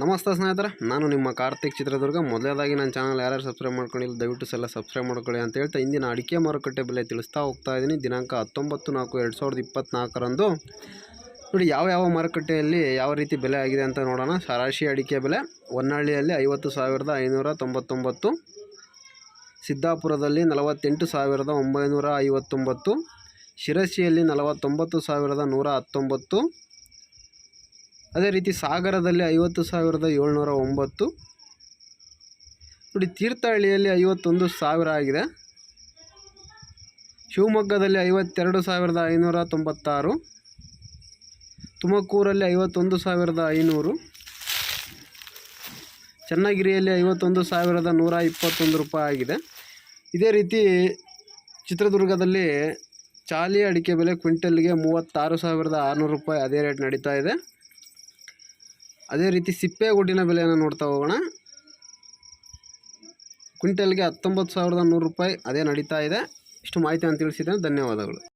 ನಮಸ್ತೆ ಸ್ನೇಹಿತರೆ, ನಾನು ನಿಮ್ಮ ಕಾರ್ತಿಕ್ ಚಿತ್ರದುರ್ಗ. ಮೊದಲೇದಾಗಿ ನನ್ನ ಚಾನಲ್ ಯಾರ್ಯಾರು ಸಬ್ಸ್ಕ್ರೈಬ್ ಮಾಡ್ಕೊಂಡಿಲ್ಲ, ದಯವಿಟ್ಟು ಸಲ ಸಬ್ಸ್ಕ್ರೈಬ್ ಮಾಡ್ಕೊಳ್ಳಿ ಅಂತ ಹೇಳ್ತಾ ಇಂದಿನ ಅಡಿಕೆ ಮಾರುಕಟ್ಟೆ ಬೆಲೆ ತಿಳಿಸ್ತಾ ಹೋಗ್ತಾ ಇದ್ದೀನಿ ದಿನಾಂಕ ಹತ್ತೊಂಬತ್ತು ನಾಲ್ಕು ಎರಡು ಸಾವಿರದ ಇಪ್ಪತ್ತ್ನಾಲ್ಕರಂದು ನೋಡಿ, ಯಾವ ಯಾವ ಮಾರುಕಟ್ಟೆಯಲ್ಲಿ ಯಾವ ರೀತಿ ಬೆಲೆ ಆಗಿದೆ ಅಂತ ನೋಡೋಣ. ಸರಾಶಿ ಅಡಿಕೆ ಬೆಲೆ ಹೊನ್ನಳ್ಳಿಯಲ್ಲಿ ಐವತ್ತು ಸಾವಿರದ ಐನೂರ ತೊಂಬತ್ತೊಂಬತ್ತು, ಸಿದ್ದಾಪುರದಲ್ಲಿ ನಲವತ್ತೆಂಟು ಸಾವಿರದ ಒಂಬೈನೂರ ಐವತ್ತೊಂಬತ್ತು, ಶಿರಸಿಯಲ್ಲಿ ನಲವತ್ತೊಂಬತ್ತು ಸಾವಿರದ ನೂರ ಹತ್ತೊಂಬತ್ತು ಅದೇ ರೀತಿ ಸಾಗರದಲ್ಲಿ ಐವತ್ತು ಸಾವಿರದ ಏಳ್ನೂರ ಒಂಬತ್ತು. ನೋಡಿ, ತೀರ್ಥಹಳ್ಳಿಯಲ್ಲಿ ಐವತ್ತೊಂದು ಸಾವಿರ ಆಗಿದೆ. ಶಿವಮೊಗ್ಗದಲ್ಲಿ ಐವತ್ತೆರಡು ಸಾವಿರದ ಐನೂರ ತೊಂಬತ್ತಾರು. ತುಮಕೂರಲ್ಲಿ ಐವತ್ತೊಂದು ಸಾವಿರದ ಐನೂರು. ಚನ್ನಗಿರಿಯಲ್ಲಿ ಐವತ್ತೊಂದು ಸಾವಿರದ ನೂರ ಇಪ್ಪತ್ತೊಂದು ರೂಪಾಯಿ ಆಗಿದೆ. ಇದೇ ರೀತಿ ಚಿತ್ರದುರ್ಗದಲ್ಲಿ ಚಾಲಿ ಅಡಿಕೆ ಬೆಲೆ ಕ್ವಿಂಟಲ್ಗೆ ಮೂವತ್ತಾರು ಸಾವಿರದ ಆರುನೂರು ರೂಪಾಯಿ ಅದೇ ರೇಟ್ ನಡೀತಾ ಇದೆ. ಅದೇ ರೀತಿ ಸಿಪ್ಪೆ ಗುಡ್ಡಿನ ಬೆಲೆಯನ್ನು ನೋಡ್ತಾ ಹೋಗೋಣ. ಕ್ವಿಂಟಲ್ಗೆ ಹತ್ತೊಂಬತ್ತು ಸಾವಿರದ ನೂರು ರೂಪಾಯಿ ಅದೇ ನಡೀತಾ ಇದೆ. ಇಷ್ಟು ಮಾಹಿತಿಯನ್ನು ತಿಳಿಸಿದ್ದೇನೆ ಧನ್ಯವಾದಗಳು.